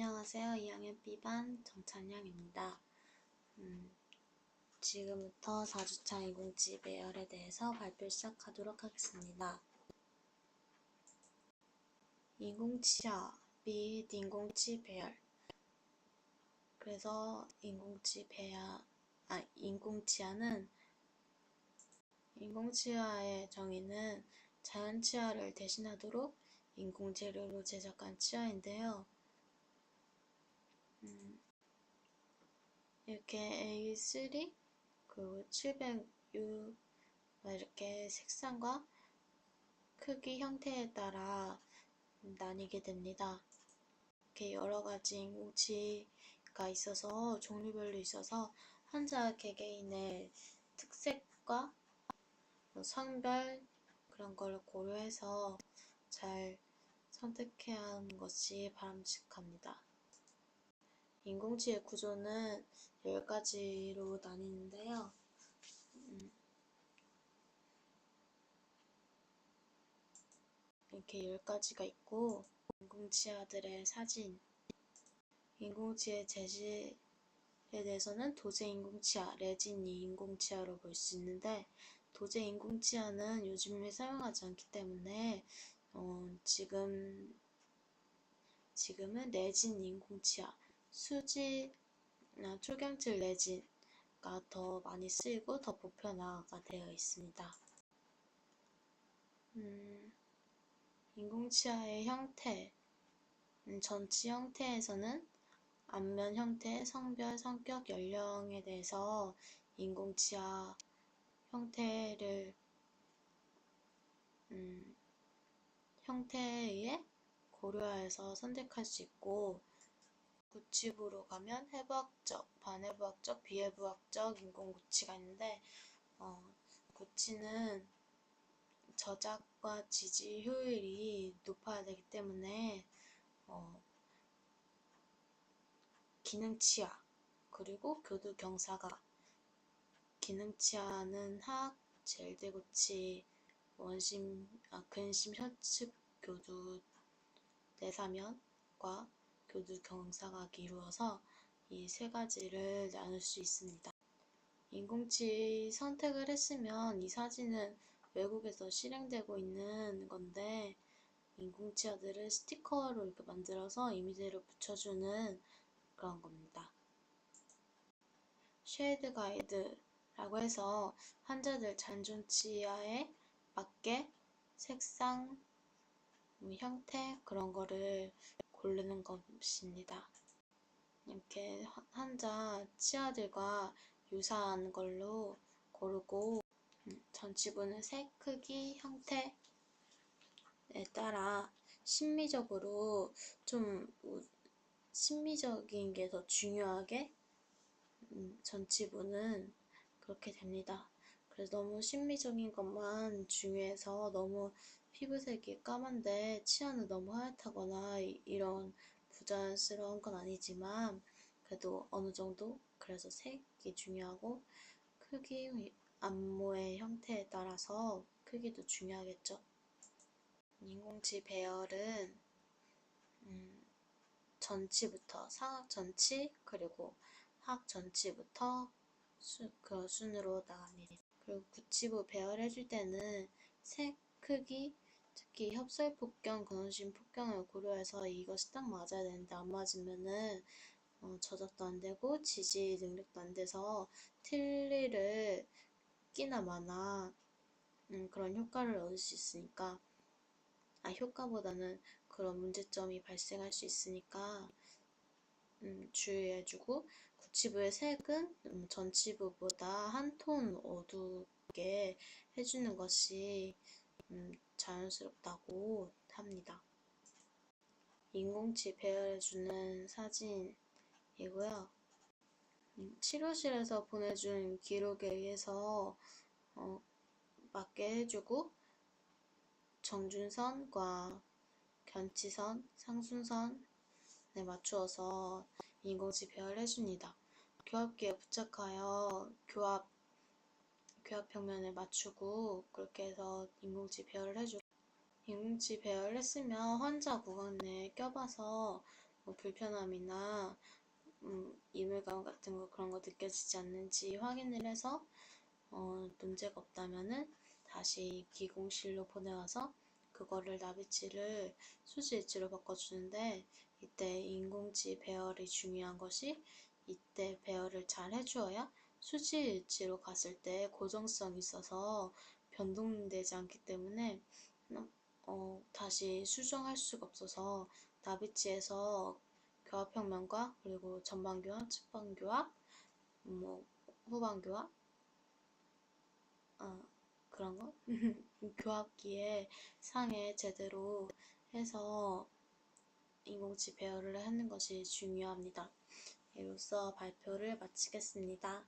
안녕하세요. 2학년 B반 정찬영입니다. 음, 지금부터 4주차 인공지 배열에 대해서 발표 시작하도록 하겠습니다. 인공치아 및 인공치 배열 그래서 인공치 배야 아 인공치아는 인공치아의 정의는 자연 치아를 대신하도록 인공 재료로 제작한 치아인데요. 음, 이렇게 A3 그리고 706 이렇게 색상과 크기 형태에 따라 나뉘게 됩니다. 이렇게 여러 가지 인공치가 있어서 종류별로 있어서 환자 개개인의 특색과 성별 그런 걸 고려해서 잘 선택해야 하는 것이 바람직합니다. 인공지의 구조는 10가지로 나뉘는데요. 음, 이렇게 10가지가 있고 인공치아들의 사진 인공치의 재질에 대해서는 도제 인공치아, 레진 인공치아로 볼 수 있는데 도제 인공치아는 요즘에 사용하지 않기 때문에 어, 지금 지금은 레진 인공치아, 수지 아, 초경질 레진가 더 많이 쓰이고 더 보편화가 되어 있습니다. 음, 인공치아의 형태 음, 전치 형태에서는 안면 형태, 성별, 성격, 연령에 대해서 인공치아 형태를 음, 형태에 고려해서 선택할 수 있고 구치부로 가면 해부학적, 반해부학적, 비해부학적 인공구치가 있는데 어, 구치는 저작과 지지 효율이 높아야 되기 때문에 어, 기능치아 그리고 교두 경사가 기능치아는 하악, 젤대구치, 원심, 아, 근심 혈측 교두 내사면과 교두 경사각이 이루어서 이 세 가지를 나눌 수 있습니다. 인공치 선택을 했으면 이 사진은 외국에서 실행되고 있는 건데 인공치아들을 스티커로 이렇게 만들어서 이미지를 붙여주는 그런 겁니다. 쉐이드 가이드라고 해서 환자들 잔존 치아에 맞게 색상, 음, 형태 그런 거를 고르는 것입니다. 이렇게 환자 치아들과 유사한 걸로 고르고 음, 전치부는 색, 크기, 형태에 따라 심미적으로 좀 심미적인 게 더 중요하게 음, 전치부는 그렇게 됩니다. 그래서 너무 심미적인 것만 중요해서 너무 피부색이 까만데 치아는 너무 하얗다거나 이런 부자연스러운 건 아니지만 그래도 어느 정도 그래서 색이 중요하고 크기, 안모의 형태에 따라서 크기도 중요하겠죠. 인공치 배열은 음, 전치부터 상악 전치 그리고 하악 전치부터 수, 그 순으로 나갑니다. 그리고 구치부 배열해줄 때는 색, 크기, 특히 협설 폭경, 근원심 폭경을 고려해서 이것이 딱 맞아야 되는데 안 맞으면은 어, 저작도 안 되고 지지 능력도 안 돼서 틀니를 끼나 마나 음, 그런 효과를 얻을 수 있으니까 아 효과보다는 그런 문제점이 발생할 수 있으니까 음, 주의해주고 구치부의 색은 음, 전치부보다 한 톤 어둡게 해주는 것이 음, 자연스럽다고 합니다. 인공치 배열해주는 사진이고요. 음, 치료실에서 보내준 기록에 의해서 어, 맞게 해주고 정준선과 견치선, 상순선에 맞추어서 인공치 배열해줍니다. 교합기에 부착하여 교합 교합 평면에 맞추고 그렇게 해서 인공치 배열을 해주고 인공치 배열을 했으면 환자 구강 내에 껴봐서 뭐 불편함이나 음, 이물감 같은 거 그런 거 느껴지지 않는지 확인을 해서 어, 문제가 없다면은 다시 기공실로 보내와서 그거를 나비치를 수지 엣지로 바꿔주는데 이때 인공지 배열이 중요한 것이 이때 배열을 잘 해주어야 수지 엣지로 갔을 때 고정성이 있어서 변동되지 않기 때문에 어, 다시 수정할 수가 없어서 나비치에서 교합평면과 그리고 전방교합, 측방교합, 뭐 후방교합 어, 그런 거 교합기에 상에 제대로 해서 인공지 배열을 하는 것이 중요합니다. 이로써 발표를 마치겠습니다.